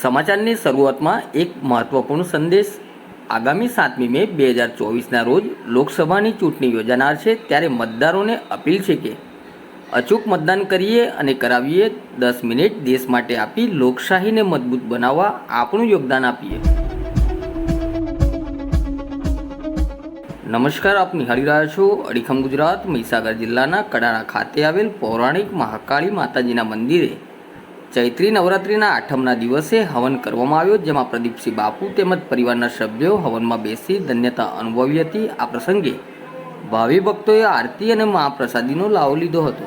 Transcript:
સમાચારની શરૂઆતમાં એક મહત્વપૂર્ણ સંદેશ. આગામી સાતમી મે બે હજાર ચોવીસના રોજ લોકસભાની ચૂંટણી યોજાનાર છે ત્યારે મતદારોને અપીલ છે કે અચૂક મતદાન કરીએ અને કરાવીએ. દસ મિનિટ દેશ માટે આપી લોકશાહીને મજબૂત બનાવવા આપણું યોગદાન આપીએ. નમસ્કાર, આપ નિહાળી રહ્યા છો અડીખમ ગુજરાત. મહીસાગર જિલ્લાના કડાણા ખાતે આવેલ પૌરાણિક મહાકાળી માતાજીના મંદિરે ચૈત્રી નવરાત્રિના આઠમના દિવસે હવન કરવામાં આવ્યો, જેમાં પ્રદીપસિંહ બાપુ તેમજ પરિવારના સભ્યો હવનમાં બેસી ધન્યતા અનુભવી હતી. આ પ્રસંગે ભાવિ ભક્તોએ આરતી અને મહાપ્રસાદીનો લાવો લીધો હતો.